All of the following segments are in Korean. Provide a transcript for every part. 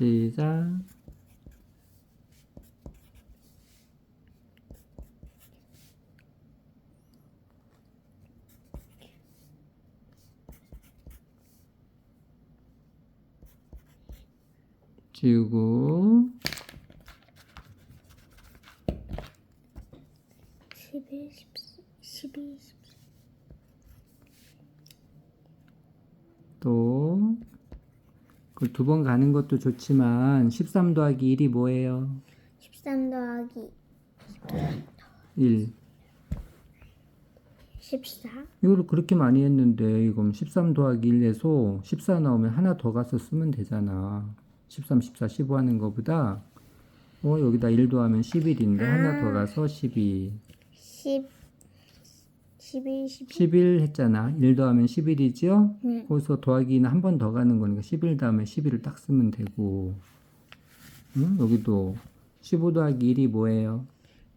시작. 지우고 11, 12, 13. 또그두번 가는 것도 좋지만 13 더하기 1이 뭐예요? 13 더하기 1. 14. 이걸 그렇게 많이 했는데 이건 13 더하기 1에서 14 나오면 하나 더 가서 쓰면 되잖아. 13, 14, 15 하는 거보다 어 여기다 1 더하면 11인데 하나 더 가서 12. 10, 11, 12. 11 했잖아. 1 더하면 11이죠? 네. 거기서 더하기는 한 번 더 가는 거니까 11 다음에 11을 딱 쓰면 되고 응? 여기도 15 더하기 1이 뭐예요?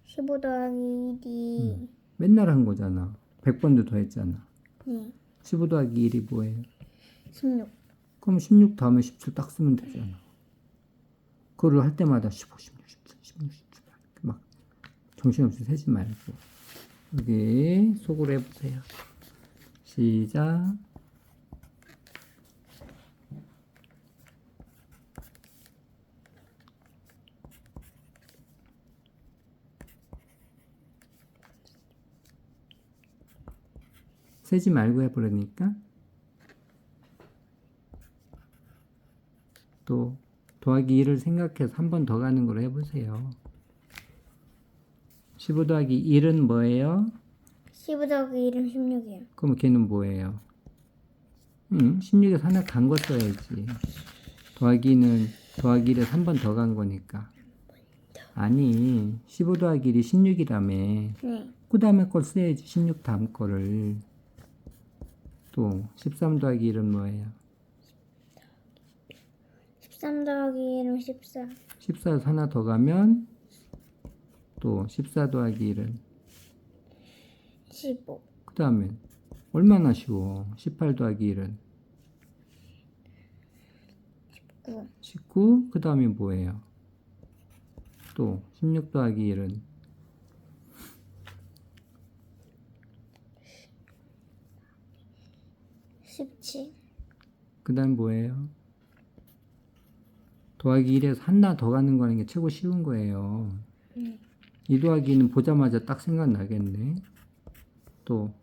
15 더하기 1이 맨날 한 거잖아. 100번도 더 했잖아. 네. 15 더하기 1이 뭐예요? 16. 그럼 16 다음에 17 딱 쓰면 되잖아. 그거를 할 때마다 15, 16, 17, 16, 17 이렇게 막 정신없이 세지 말고 여기 속으로 해보세요. 시작. 세지 말고 해보려니까 또 더하기 1을 생각해서 한 번 더 가는 걸로 해보세요. 15 더하기 1은 뭐예요? 15 더하기 1은 16이에요. 그럼 걔는 뭐예요? 응, 16에서 하나 간 거 써야지. 더하기는 더하기 1에서 한 번 더 간 거니까. 아니, 15 더하기 1이 16이라며. 네. 그 다음에 걸 써야지, 16 다음 거를. 또, 13 더하기 1은 뭐예요? 13 더하기 1은 14. 14에서 하나 더 가면, 또, 14 더하기 1은 15. 그 다음에 얼마나 쉬워? 18 더하기 1은 9. 19, 그 다음에 뭐예요? 또 16 더하기 1은 17. 그 다음 뭐예요? 더하기 1에서 하나 더 가는 거는 게 최고 쉬운 거예요. 네. 2 더하기 는 보자마자 딱 생각나겠네. 또